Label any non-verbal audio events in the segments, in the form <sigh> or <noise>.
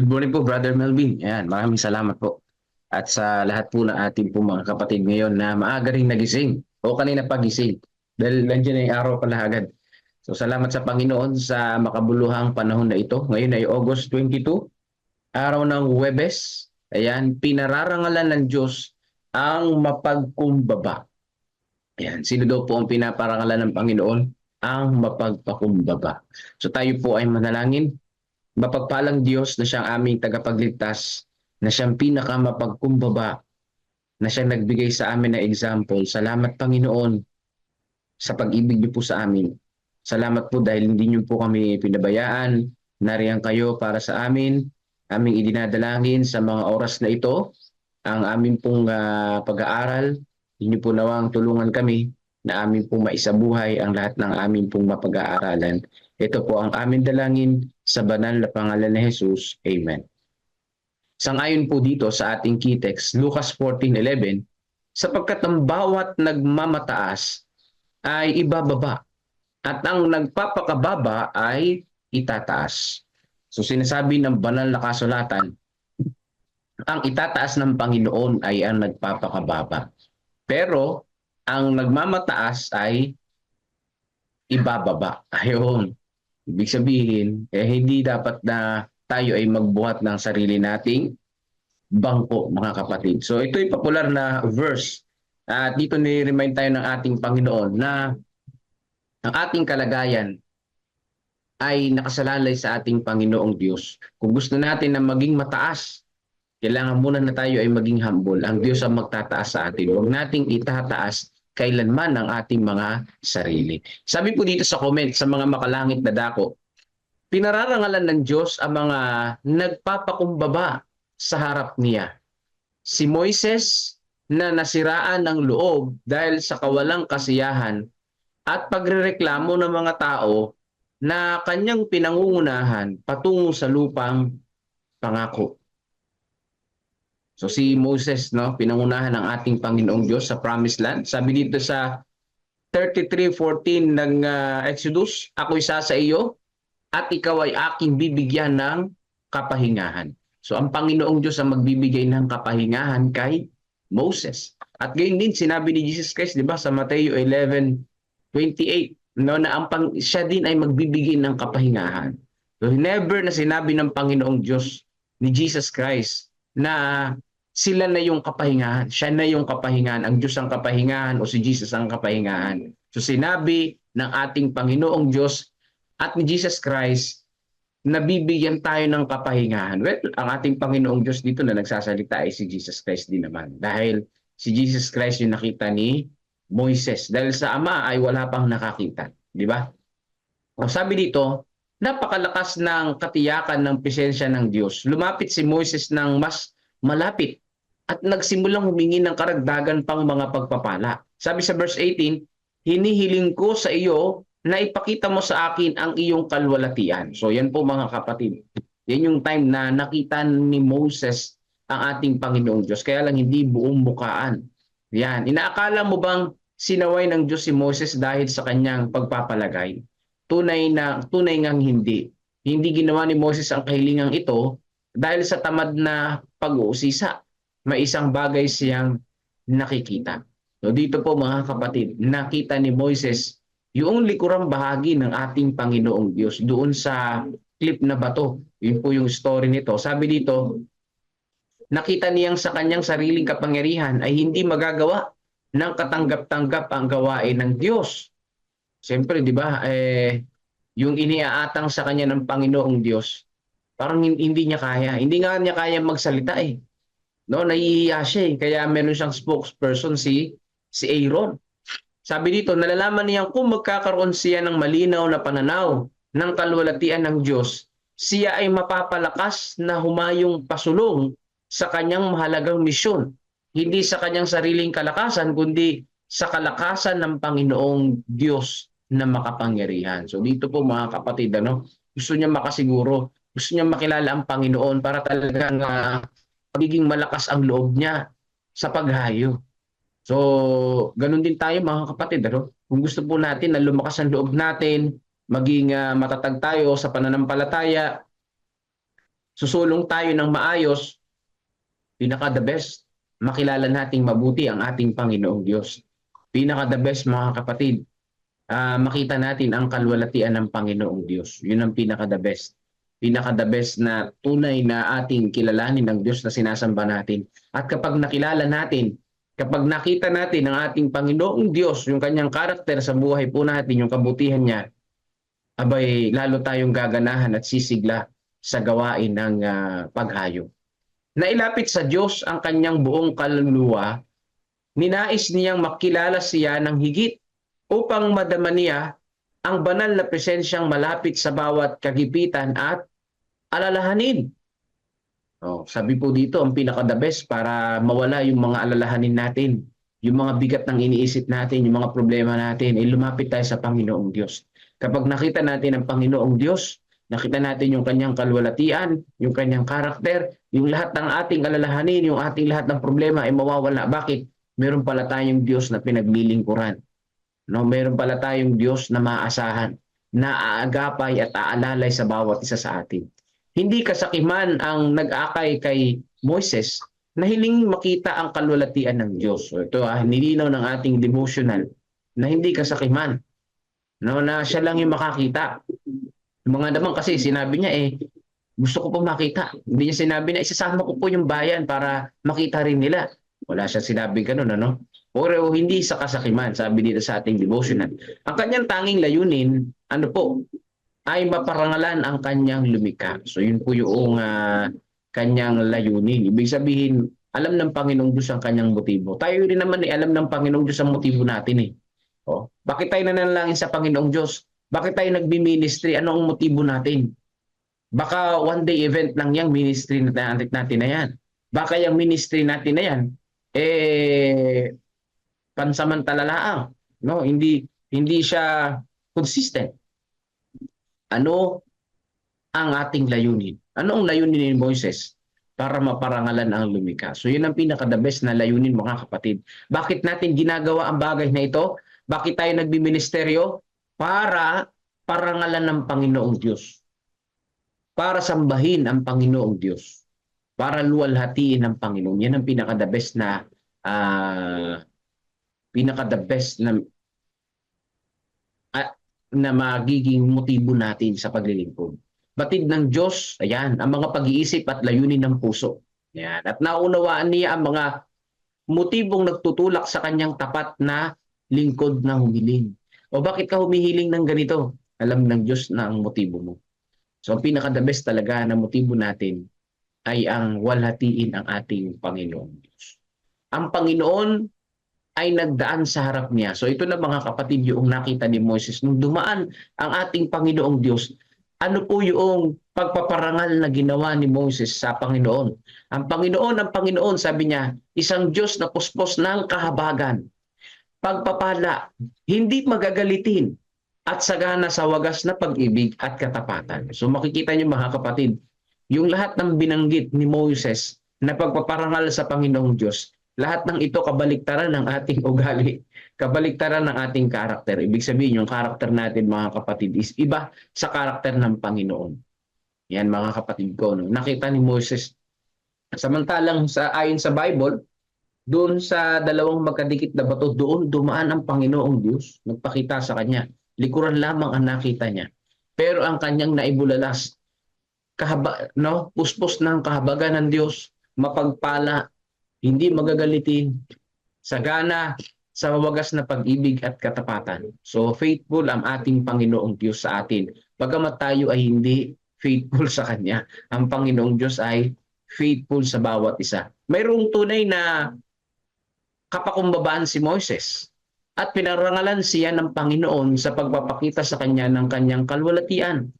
Good morning po, Brother Melvin. Ayan, maraming salamat po. At sa lahat po ng ating po mga kapatid ngayon na maaga rin nagising o kanina pagising dahil nandiyan na yung araw pala agad. So salamat sa Panginoon sa makabuluhang panahon na ito. Ngayon ay August 22, araw ng Webes. Ayan, pinararangalan ng Diyos ang mapagkumbaba. Ayan, sino daw po ang pinaparangalan ng Panginoon? Ang mapagpakumbaba. So tayo po ay manalangin. Mapagpalang Diyos na siyang aming tagapagligtas, na siyang pinakamapagkumbaba, na siyang nagbigay sa amin ng example. Salamat Panginoon sa pag-ibig niyo po sa amin. Salamat po dahil hindi niyo po kami pinabayaan. Nariyan kayo para sa amin. Aming idinadalangin sa mga oras na ito. Ang aming pong ah, pag-aaral. Inyo po nawang tulungan kami na amin pong maisabuhay ang lahat ng amin pong mapag-aaralan. Ito po ang aming dalangin sa banal na pangalan ni Jesus. Amen. Sangayon po dito sa ating key text, Lucas 14.11, sapagkat ang bawat nagmamataas ay ibababa at ang nagpapakababa ay itataas. So sinasabi ng banal na kasulatan, ang itataas ng Panginoon ay ang nagpapakababa. Pero ang nagmamataas ay ibababa. Ayun. Ibig sabihin, eh, hindi dapat na tayo ay magbuhat ng sarili nating bangko, mga kapatid. So ito yung popular na verse. At dito ni-remind tayo ng ating Panginoon na ang ating kalagayan ay nakasalalay sa ating Panginoong Diyos. Kung gusto natin na maging mataas, kailangan muna na tayo ay maging humble. Ang Diyos ang magtataas sa atin. Huwag nating itataas kailanman ang ating mga sarili. Sabi po dito sa comment sa mga makalangit na dako, pinararangalan ng Diyos ang mga nagpapakumbaba sa harap niya. Si Moises na nasiraan ng loob dahil sa kawalang kasiyahan at pagrereklamo ng mga tao na kanyang pinangungunahan patungo sa lupang pangako. So si Moses, no, pinangunahan ng ating Panginoong Diyos sa Promised Land. Sabi dito sa 33:14 ng ah, Exodus, ako'y sa sa iyo at ikaw ay aking bibigyan ng kapahingahan. So ang Panginoong Diyos ang magbibigay ng kapahingahan kay Moses. At gayon din sinabi ni Jesus Christ, 'di ba, sa Mateo 11:28, no, na ang pang, siya din ay magbibigay ng kapahingahan. So never na sinabi ng Panginoong Diyos ni Jesus Christ na sila na yung kapahingahan. Siya na yung kapahingahan. Ang Diyos ang kapahingahan o si Jesus ang kapahingahan. So sinabi ng ating Panginoong Diyos at ni Jesus Christ na bibigyan tayo ng kapahingahan. Well, ang ating Panginoong Diyos dito na nagsasalita ay si Jesus Christ din naman. Dahil si Jesus Christ yung nakita ni Moises. Dahil sa Ama ay wala pang nakakita. Di ba? O sabi dito, napakalakas ng katiyakan ng presensya ng Diyos. Lumapit si Moises ng mas malapit at nagsimulang humingi ng karagdagan pang mga pagpapala. Sabi sa verse 18, hinihiling ko sa iyo na ipakita mo sa akin ang iyong kalwalatian. So yan po mga kapatid. Yan yung time na nakita ni Moses ang ating Panginoong Diyos. Kaya lang hindi buong bukaan. Yan. Inaakala mo bang sinaway ng Diyos si Moses dahil sa kanyang pagpapalagay? Tunay na tunay ngang hindi. Hindi ginawa ni Moses ang kahilingang ito dahil sa tamad na pag-uusisa. May isang bagay siyang nakikita. So dito po mga kapatid, nakita ni Moises yung likurang bahagi ng ating Panginoong Diyos doon sa clip na bato. Yun po yung story nito. Sabi dito, nakita niyang sa kanyang sariling kapangyarihan ay hindi magagawa ng katanggap-tanggap ang gawain ng Diyos. Siyempre, di ba, eh, yung iniaatang sa kanya ng Panginoong Diyos, parang hin- hindi niya kaya. Hindi nga niya kaya magsalita eh. No, naiiya siya eh. Kaya meron siyang spokesperson si si Aaron. Sabi dito, nalalaman niya kung magkakaroon siya ng malinaw na pananaw ng kalwalatian ng Diyos, siya ay mapapalakas na humayong pasulong sa kanyang mahalagang misyon. Hindi sa kanyang sariling kalakasan, kundi sa kalakasan ng Panginoong Diyos na makapangyarihan. So dito po mga kapatid, ano, gusto niya makasiguro, gusto niya makilala ang Panginoon para talagang uh, pagiging malakas ang loob niya sa paghayo. So, ganun din tayo mga kapatid. Ano? Kung gusto po natin na lumakas ang loob natin, maging uh, matatag tayo sa pananampalataya, susulong tayo ng maayos, pinaka the best, makilala nating mabuti ang ating Panginoong Diyos. Pinaka the best mga kapatid, ah, makita natin ang kalwalatian ng Panginoong Diyos. Yun ang pinaka the best. Pinaka the best na tunay na ating kilalanin ng Diyos na sinasamba natin. At kapag nakilala natin, kapag nakita natin ang ating Panginoong Diyos, yung kanyang karakter sa buhay po natin, yung kabutihan niya, abay lalo tayong gaganahan at sisigla sa gawain ng ah, paghayo. Nailapit sa Diyos ang kanyang buong kaluluwa, ninais niyang makilala siya ng higit upang madama niya ang banal na presensyang malapit sa bawat kagipitan at alalahanin. Oh, sabi po dito, ang pinaka-the best para mawala yung mga alalahanin natin, yung mga bigat ng iniisip natin, yung mga problema natin, ay lumapit tayo sa Panginoong Diyos. Kapag nakita natin ang Panginoong Diyos, nakita natin yung kanyang kalwalatian, yung kanyang karakter, yung lahat ng ating alalahanin, yung ating lahat ng problema ay mawawala. Bakit? Meron pala tayong Diyos na pinaglilingkuran. No, meron pala tayong Diyos na maaasahan, na aagapay at aalalay sa bawat isa sa atin. Hindi kasakiman ang nag-akay kay Moises na hiling makita ang kalwalatian ng Diyos. So ito ah, nilinaw ng ating devotional na hindi kasakiman. No, na siya lang yung makakita. Mga naman kasi sinabi niya eh, gusto ko po makita. Hindi niya sinabi na isasama ko po yung bayan para makita rin nila. Wala siya sinabing ganun, ano? Pero hindi sa kasakiman, sabi dito sa ating devotional. Ang kanyang tanging layunin, ano po, ay maparangalan ang kanyang lumikha. So yun po yung ah, kanyang layunin. Ibig sabihin, alam ng Panginoong Diyos ang kanyang motibo. Tayo rin naman eh, alam ng Panginoong Diyos ang motibo natin eh. Oh, bakit tayo nanalangin sa Panginoong Diyos? Bakit tayo nagbi-ministry? Ano ang motibo natin? Baka one day event lang yung ministry na natin, natin na yan. Baka yung ministry natin na yan, eh, pansamantala lang. No? Hindi, hindi siya consistent. Ano ang ating layunin? Ano ang layunin ni Moises? Para maparangalan ang lumikha. So yun ang pinaka-the best na layunin mga kapatid. Bakit natin ginagawa ang bagay na ito? Bakit tayo nagbiministeryo? Para parangalan ng Panginoong Diyos. Para sambahin ang Panginoong Diyos. Para luwalhatiin ang Panginoon. Yan ang pinaka-the best na ah, pinaka-the best na na magiging motibo natin sa paglilingkod. Batid ng Diyos, ayan, ang mga pag-iisip at layunin ng puso. Ayan. At naunawaan niya ang mga motibong nagtutulak sa kanyang tapat na lingkod na humiling. O bakit ka humihiling ng ganito? Alam ng Diyos na ang motibo mo. So ang pinaka-the best talaga na motibo natin ay ang walhatiin ang ating Panginoong Diyos. Ang Panginoon ay nagdaan sa harap niya. So ito na mga kapatid yung nakita ni Moses. Nung dumaan ang ating Panginoong Diyos, ano po yung pagpaparangal na ginawa ni Moses sa Panginoon? Ang Panginoon, ang Panginoon, sabi niya, isang Diyos na puspos ng kahabagan. Pagpapala, hindi magagalitin at sagana sa wagas na pag-ibig at katapatan. So makikita niyo mga kapatid, yung lahat ng binanggit ni Moses na pagpaparangal sa Panginoong Diyos, lahat ng ito kabaliktaran ng ating ugali, kabaliktaran ng ating karakter. Ibig sabihin, yung karakter natin mga kapatid is iba sa karakter ng Panginoon. Yan mga kapatid ko. No? Nakita ni Moses, samantalang sa ayon sa Bible, doon sa dalawang magkadikit na bato, doon dumaan ang Panginoong Diyos. Nagpakita sa kanya. Likuran lamang ang nakita niya. Pero ang kanyang naibulalas, kahaba, no? puspos ng kahabagan ng Diyos, mapagpala, hindi magagalitin, sagana sa wagas na pag-ibig at katapatan. So faithful ang ating Panginoong Diyos sa atin. Bagamat tayo ay hindi faithful sa Kanya, ang Panginoong Diyos ay faithful sa bawat isa. Mayroong tunay na kapakumbabaan si Moises at pinarangalan siya ng Panginoon sa pagpapakita sa kanya ng kanyang kalwalatian.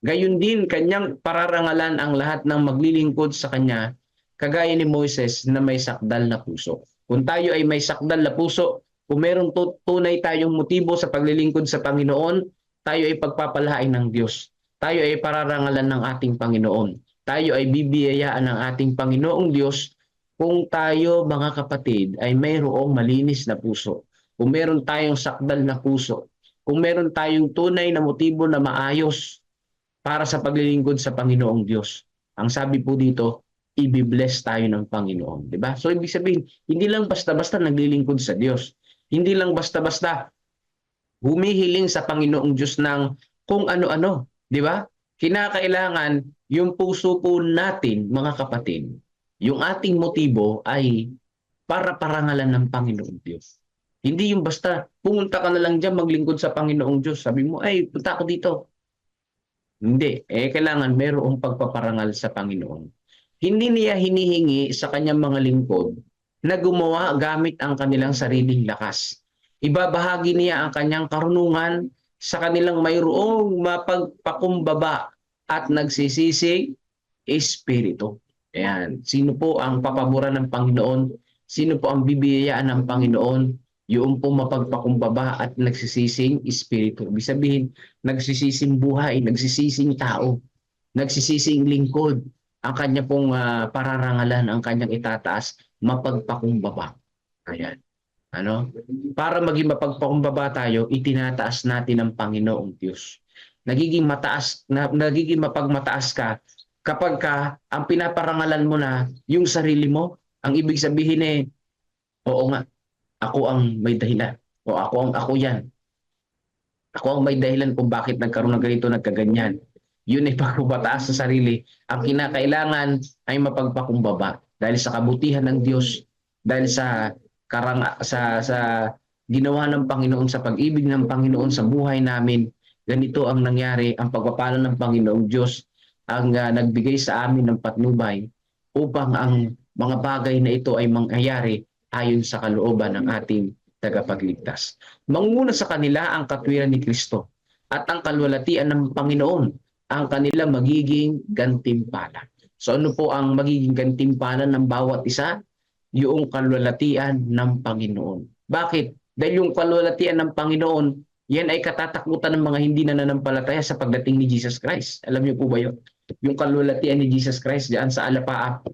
Gayun din, kanyang pararangalan ang lahat ng maglilingkod sa kanya kagaya ni Moises na may sakdal na puso. Kung tayo ay may sakdal na puso, kung meron tunay tayong motibo sa paglilingkod sa Panginoon, tayo ay pagpapalain ng Diyos. Tayo ay pararangalan ng ating Panginoon. Tayo ay bibiyayaan ng ating Panginoong Diyos kung tayo, mga kapatid, ay mayroong malinis na puso. Kung meron tayong sakdal na puso. Kung meron tayong tunay na motibo na maayos para sa paglilingkod sa Panginoong Diyos ang sabi po dito, i-bless tayo ng Panginoon. Di ba? So, ibig sabihin, hindi lang basta-basta naglilingkod sa Diyos. Hindi lang basta-basta humihiling sa Panginoong Diyos ng kung ano-ano. Di ba? Kinakailangan yung puso po natin, mga kapatid, yung ating motibo ay para parangalan ng Panginoong Diyos. Hindi yung basta pumunta ka na lang dyan maglingkod sa Panginoong Diyos. Sabi mo, ay, punta ako dito. Hindi. Eh, kailangan mayroong pagpaparangal sa Panginoon. Hindi niya hinihingi sa kanyang mga lingkod na gumawa gamit ang kanilang sariling lakas. Ibabahagi niya ang kanyang karunungan sa kanilang mayroong mapagpakumbaba at nagsisisig espiritu. Ayan. Sino po ang papaboran ng Panginoon? Sino po ang bibiyayaan ng Panginoon? Yung po mapagpakumbaba at nagsisising espiritu. Ibig sabihin, nagsisising buhay, nagsisising tao, nagsisising lingkod. Ang kanya pong ah, pararangalan, ang kanyang itataas, mapagpakumbaba. Ayan. Ano? Para maging mapagpakumbaba tayo, itinataas natin ang Panginoong Diyos. Nagiging mataas, na, nagiging mapagmataas ka kapag ka ang pinaparangalan mo na yung sarili mo, ang ibig sabihin eh, oo nga, ako ang may dahilan. O ako ang ako yan. Ako ang may dahilan kung bakit nagkaroon ng ganito, nagkaganyan. Yun ay <laughs> pagpapataas sa sarili. Ang kinakailangan ay mapagpakumbaba dahil sa kabutihan ng Diyos, dahil sa karang sa sa ginawa ng Panginoon sa pag-ibig ng Panginoon sa buhay namin. Ganito ang nangyari, ang pagpapala ng Panginoong Diyos ang ah, nagbigay sa amin ng patnubay upang ang mga bagay na ito ay mangyayari ayon sa kalooban ng ating tagapagligtas. Manguna sa kanila ang katwiran ni Kristo at ang kalwalatian ng Panginoon ang kanila magiging gantimpala. So ano po ang magiging gantimpala ng bawat isa? Yung kalwalatian ng Panginoon. Bakit? Dahil yung kalwalatian ng Panginoon, yan ay katatakutan ng mga hindi nananampalataya sa pagdating ni Jesus Christ. Alam niyo po ba yun? Yung kalwalatian ni Jesus Christ diyan sa alapaap,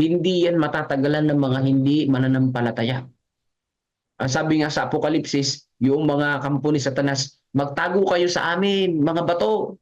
hindi yan matatagalan ng mga hindi mananampalataya. Ang sabi nga sa Apokalipsis, yung mga kampo ni Satanas, magtago kayo sa amin, mga bato,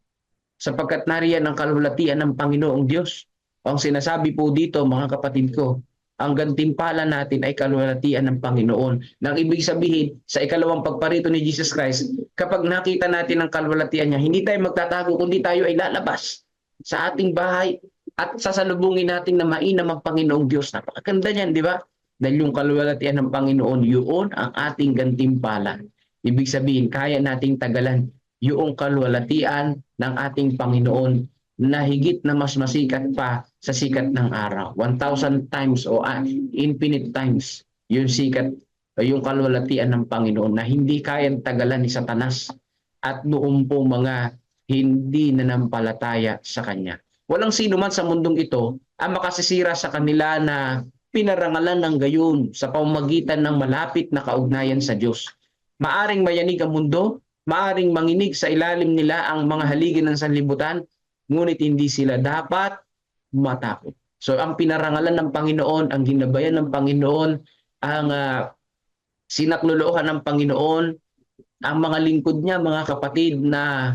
sapagkat nariyan ang kalwalatian ng Panginoong Diyos. Ang sinasabi po dito, mga kapatid ko, ang gantimpala natin ay kalwalatian ng Panginoon. Nang ibig sabihin, sa ikalawang pagparito ni Jesus Christ, kapag nakita natin ang kalwalatian niya, hindi tayo magtatago, kundi tayo ay lalabas sa ating bahay at sasalubungin natin na mainam ang Panginoong Diyos. Napakaganda niyan, di ba? Dahil yung kalwalatian ng Panginoon, yun ang ating gantimpala. Ibig sabihin, kaya nating tagalan yung kalwalatian ng ating Panginoon na higit na mas masikat pa sa sikat ng araw. 1,000 times o ah, infinite times yung sikat yung kalwalatian ng Panginoon na hindi kayang tagalan ni Satanas at noong po mga hindi nanampalataya sa Kanya. Walang sino man sa mundong ito ang makasisira sa kanila na pinarangalan ng gayon sa pamamagitan ng malapit na kaugnayan sa Diyos. Maaring mayanig ang mundo, maaring manginig sa ilalim nila ang mga haligi ng sanlibutan, ngunit hindi sila dapat matakot. So ang pinarangalan ng Panginoon, ang ginabayan ng Panginoon, ang uh, sinakluloohan ng Panginoon, ang mga lingkod niya, mga kapatid na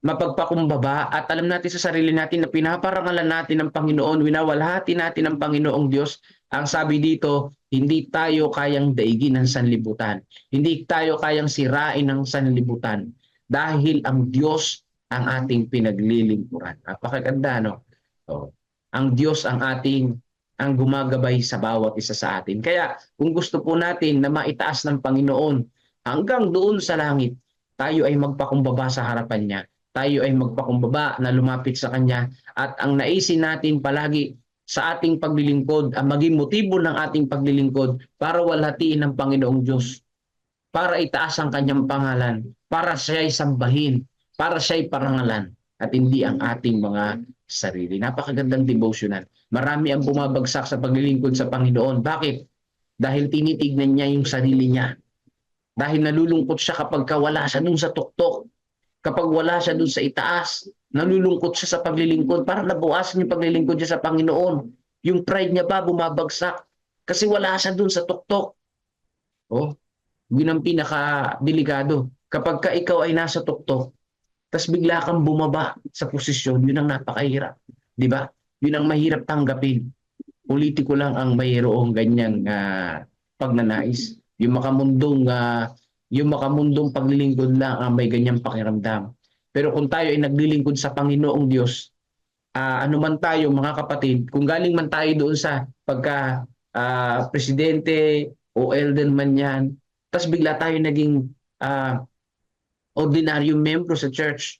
mapagpakumbaba at alam natin sa sarili natin na pinaparangalan natin ng Panginoon, winawalhati natin ng Panginoong Diyos. Ang sabi dito, hindi tayo kayang daigin ng sanlibutan. Hindi tayo kayang sirain ng sanlibutan dahil ang Diyos ang ating pinaglilingkuran. Napakaganda, no? So, ang Diyos ang ating ang gumagabay sa bawat isa sa atin. Kaya kung gusto po natin na maitaas ng Panginoon hanggang doon sa langit, tayo ay magpakumbaba sa harapan niya tayo ay magpakumbaba na lumapit sa Kanya at ang naisin natin palagi sa ating paglilingkod, ang maging motibo ng ating paglilingkod para walhatiin ng Panginoong Diyos, para itaas ang Kanyang pangalan, para siya ay sambahin, para siya ay parangalan at hindi ang ating mga sarili. Napakagandang devotional. Marami ang bumabagsak sa paglilingkod sa Panginoon. Bakit? Dahil tinitignan niya yung sarili niya. Dahil nalulungkot siya kapag wala siya dun sa tuktok kapag wala siya dun sa itaas, nalulungkot siya sa paglilingkod, para nabuwasan yung paglilingkod niya sa Panginoon. Yung pride niya ba bumabagsak? Kasi wala siya dun sa tuktok. Oh, yun ang pinaka-delikado. Kapag ka ikaw ay nasa tuktok, tas bigla kang bumaba sa posisyon, yun ang napakahirap. Di ba? Yun ang mahirap tanggapin. Politiko lang ang mayroong ganyang ah, pagnanais. Yung makamundong ah, yung makamundong paglilingkod lang ang may ganyang pakiramdam. Pero kung tayo ay naglilingkod sa Panginoong Diyos, ah, ano man tayo mga kapatid, kung galing man tayo doon sa pagka ah, presidente o elder man yan, tapos bigla tayo naging ah, ordinaryo membro sa church,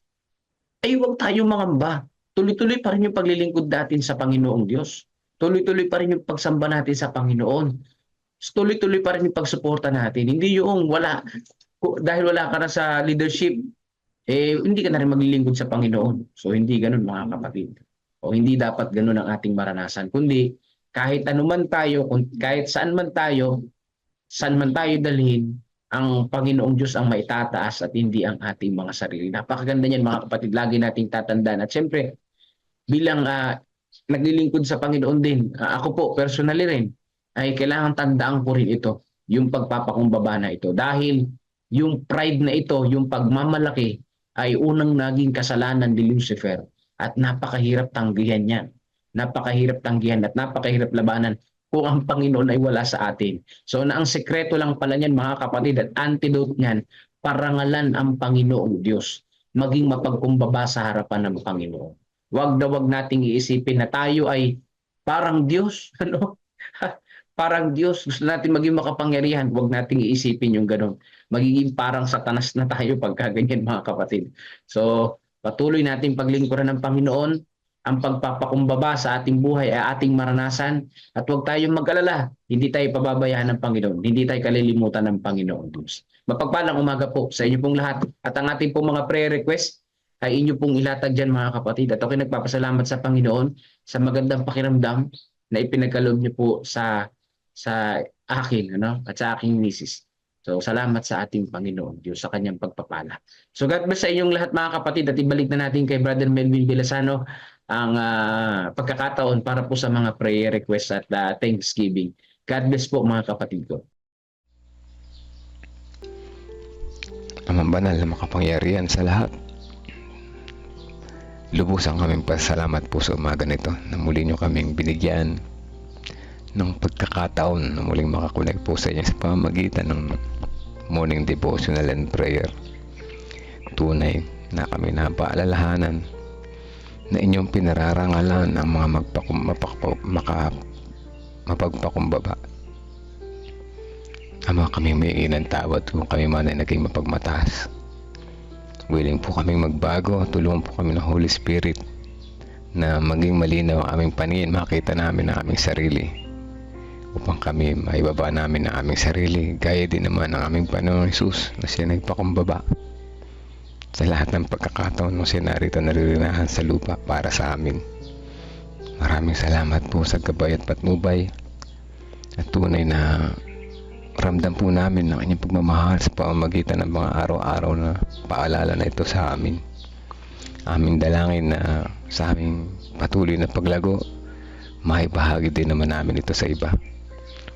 ay huwag tayo mangamba. Tuloy-tuloy pa rin yung paglilingkod natin sa Panginoong Diyos. Tuloy-tuloy pa rin yung pagsamba natin sa Panginoon. Tuloy-tuloy pa rin yung pagsuporta natin. Hindi yung wala, dahil wala ka na sa leadership, eh hindi ka na rin maglilingkod sa Panginoon. So hindi ganun mga kapatid. O hindi dapat ganun ang ating maranasan. Kundi kahit anuman tayo, kahit saan man tayo, saan man tayo dalhin, ang Panginoong Diyos ang maitataas at hindi ang ating mga sarili. Napakaganda niyan mga kapatid, lagi nating tatandaan. At syempre, bilang ah, naglilingkod sa Panginoon din, ah, ako po personally rin, ay kailangan tandaan ko rin ito, yung pagpapakumbaba na ito. Dahil yung pride na ito, yung pagmamalaki, ay unang naging kasalanan ni Lucifer at napakahirap tanggihan yan. Napakahirap tanggihan at napakahirap labanan kung ang Panginoon ay wala sa atin. So na ang sekreto lang pala niyan mga kapatid at antidote niyan, parangalan ang Panginoong Diyos. Maging mapagkumbaba sa harapan ng Panginoon. Huwag na huwag nating iisipin na tayo ay parang Diyos. <laughs> Ano? Parang Diyos. Gusto natin maging makapangyarihan. Huwag nating iisipin yung ganun. Magiging parang satanas na tayo pagka ganyan mga kapatid. So patuloy nating paglingkuran ng Panginoon ang pagpapakumbaba sa ating buhay ay ating maranasan at huwag tayong mag-alala. Hindi tayo pababayaan ng Panginoon. Hindi tayo kalilimutan ng Panginoon Diyos. Mapagpalang umaga po sa inyo pong lahat at ang ating pong mga prayer request ay inyo pong ilatag dyan mga kapatid. At ako'y nagpapasalamat sa Panginoon sa magandang pakiramdam na ipinagkaloob niyo po sa sa akin ano at sa aking misis. So salamat sa ating Panginoon Diyos sa kanyang pagpapala. So God bless sa inyong lahat mga kapatid at ibalik na natin kay Brother Melvin Vilasano ang ah, pagkakataon para po sa mga prayer requests at ah, thanksgiving. God bless po mga kapatid ko. Amang banal na makapangyarihan sa lahat. Lubusan kaming pasalamat po sa umaga nito na muli nyo kaming binigyan ng pagkakataon na muling makakunig po sa inyo sa pamamagitan ng morning devotional and prayer. Tunay na kami napaalalahanan na inyong pinararangalan ang mga magpakum, mapak, maka, mapagpakumbaba. Ama kami may ng tawad kung kami man ay naging mapagmataas. Willing po kaming magbago, tulungan po kami ng Holy Spirit na maging malinaw ang aming paningin, makita namin ang aming sarili upang kami maibaba namin ang aming sarili gaya din naman ang aming Panginoong Isus na siya nagpakumbaba sa lahat ng pagkakataon ng siya narito naririnahan sa lupa para sa amin. Maraming salamat po sa gabay at patnubay at tunay na ramdam po namin ang inyong pagmamahal sa pamamagitan ng mga araw-araw na paalala na ito sa amin. Aming dalangin na sa aming patuloy na paglago, maibahagi din naman namin ito sa iba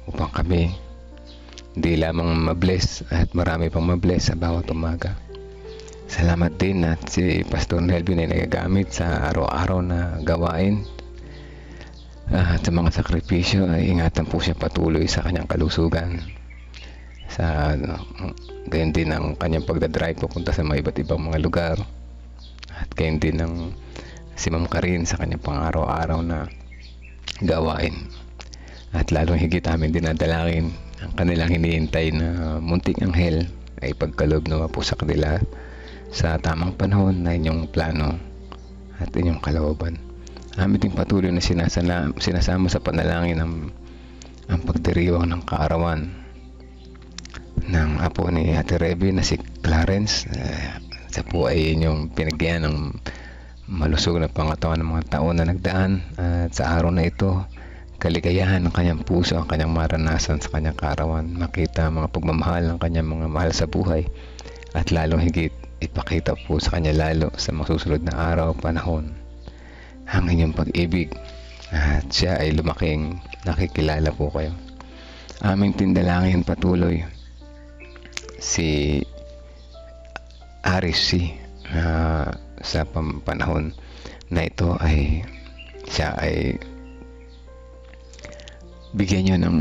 upang kami di lamang mabless at marami pang mabless sa bawat umaga. Salamat din at si Pastor Nelvin ay nagagamit sa araw-araw na gawain. Ah, at sa mga sakripisyo ay ingatan po siya patuloy sa kanyang kalusugan. Sa gayon din ang kanyang pagdadrive papunta sa mga iba't ibang mga lugar. At gayon din ang si Ma'am Karin sa kanyang pang-araw-araw na gawain at lalong higit amin dinadalangin ang kanilang hinihintay na munting anghel ay pagkalob naman po sa kanila sa tamang panahon na inyong plano at inyong kalooban amin ding patuloy na sinasala, sinasama sa panalangin ang, ang pagdiriwang ng kaarawan ng apo ni Ate Rebe na si Clarence. Eh, siya po ay inyong pinagyan ng malusog na pangatawan ng mga taon na nagdaan at sa araw na ito kaligayahan ng kanyang puso ang kanyang maranasan sa kanyang kaarawan makita ang mga pagmamahal ng kanyang mga mahal sa buhay at lalong higit ipakita po sa kanya lalo sa mga susunod na araw panahon ang inyong pag-ibig at siya ay lumaking nakikilala po kayo aming tindalangin patuloy si Aris C. ah, sa panahon na ito ay siya ay bigyan niyo ng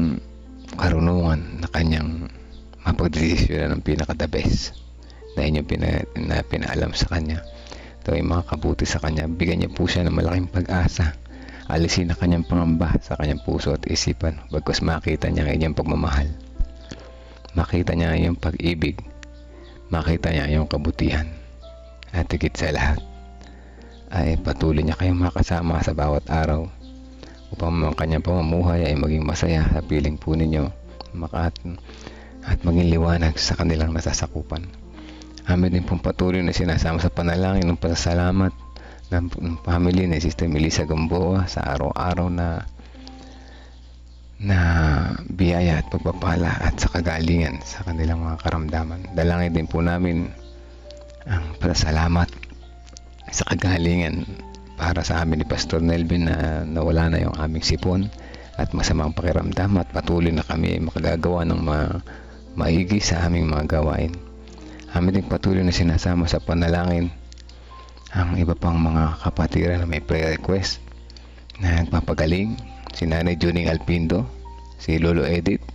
karunungan na kanyang mapagdesisyon ng pinaka the best na inyong pina, na pinaalam sa kanya. Ito ay makakabuti sa kanya. Bigyan niyo po siya ng malaking pag-asa. Alisin na kanyang pangamba sa kanyang puso at isipan bagkus makita niya ang inyong pagmamahal. Makita niya ang iyong pag-ibig. Makita niya ang iyong kabutihan. At higit sa lahat, ay patuloy niya kayong makasama sa bawat araw upang ang kanyang pamumuhay ay maging masaya sa piling po ninyo makat at maging liwanag sa kanilang nasasakupan. Amin din pong patuloy na sinasama sa panalangin ng pasasalamat ng family ni Sister Melissa Gamboa sa araw-araw na na biyaya at pagpapala at sa kagalingan sa kanilang mga karamdaman. Dalangin din po namin ang pasasalamat sa kagalingan para sa amin ni Pastor Nelvin na nawala na yung aming sipon at masamang pakiramdam at patuloy na kami makagagawa ng ma maigi sa aming mga gawain. Amin din patuloy na sinasama sa panalangin ang iba pang mga kapatiran na may prayer request na nagpapagaling si Nanay Juning Alpindo, si Lolo Edith,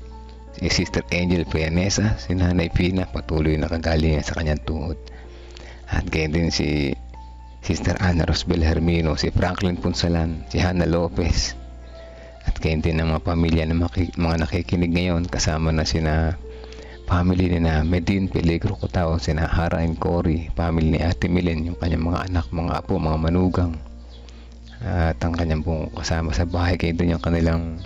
si Sister Angel Prianesa, si Nanay Pina patuloy na kagalingan sa kanyang tuhod. At gayon din si Sister Ana Rosbel Hermino, si Franklin Punsalan, si Hannah Lopez. At gayon din ang mga pamilya na maki- mga nakikinig ngayon kasama na sina family ni na Medin Peligro Cotao, sina Hara and Cory, family ni Ate Milen, yung kanyang mga anak, mga apo, mga manugang. At ang kanyang pong kasama sa bahay, kayo din yung kanilang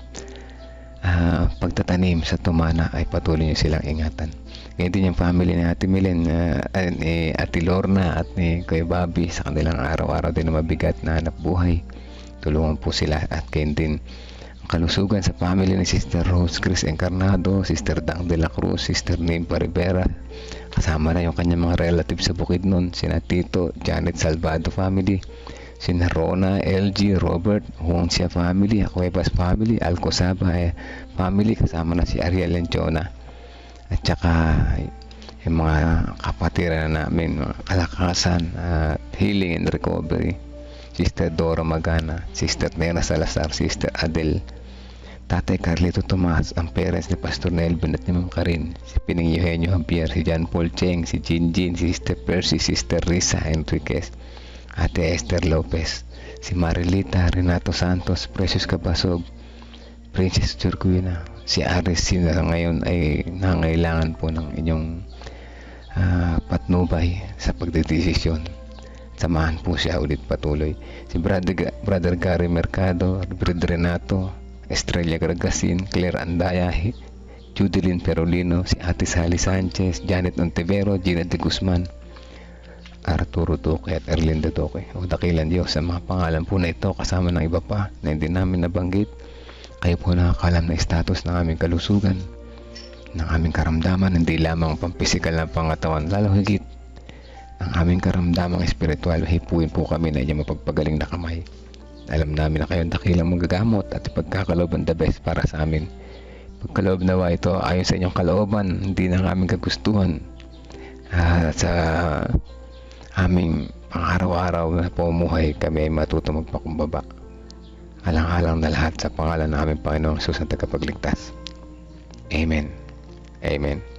ah, pagtatanim sa tumana ay patuloy niyo silang ingatan. Ngayon din yung family ni Ate Milen, ah, ah, ni Ate Lorna at ni Kuya Bobby sa kanilang araw-araw din na mabigat na hanap buhay. Tulungan po sila at kayo din ang kalusugan sa family ni Sister Rose Chris Encarnado, Sister Dang de la Cruz, Sister Nimpa Rivera, kasama na yung kanyang mga relatives sa Bukidnon, sina Tito, Janet Salvado family, sina Rona, LG, Robert, Huangxia family, Cuevas family, Alcosaba eh, family, kasama na si Ariel Lenciona. At saka yung mga kapatiran namin, mga kalakasan at healing and recovery. Sister Dora Magana, Sister Nena Salazar, Sister Adel, Tatay Carlito Tomas, ang parents ni Pastor Nelvin at ni Ma'am Karin, si Pining Eugenio Javier, si John Paul Cheng, si Jinjin, si Sister Percy, Sister Risa Enriquez, Ate Esther Lopez, si Marilita Renato Santos, Precious Cabasog, Princess Churquina, si Aris sina ngayon ay nangailangan po ng inyong ah, patnubay sa pagdedesisyon. Samahan po siya ulit patuloy. Si Brother, Brother Gary Mercado, Brother Renato, Estrella Gargasin, Claire Andaya, Judilyn Perolino, si Ate Sally Sanchez, Janet Ontivero, Gina de Guzman, Arturo Duque at Erlinda Duque. O dakilan Diyos sa mga pangalan po na ito kasama ng iba pa na hindi namin nabanggit. Kayo po nakakalam na status ng aming kalusugan, ng aming karamdaman, hindi lamang pampisikal na pangatawan, lalo higit ang aming karamdamang espiritual, hipuin po kami na inyong mapagpagaling na kamay. Alam namin na kayo ang dakilang magagamot at ipagkakaloob ang the best para sa amin. Pagkaloob nawa ito ayon sa inyong kalooban, hindi ng aming kagustuhan. At sa aming pang-araw-araw na pamumuhay kami ay matuto magpakumbaba. Alang-alang na lahat sa pangalan ng aming Panginoong Jesus na tagapagligtas. Amen. Amen.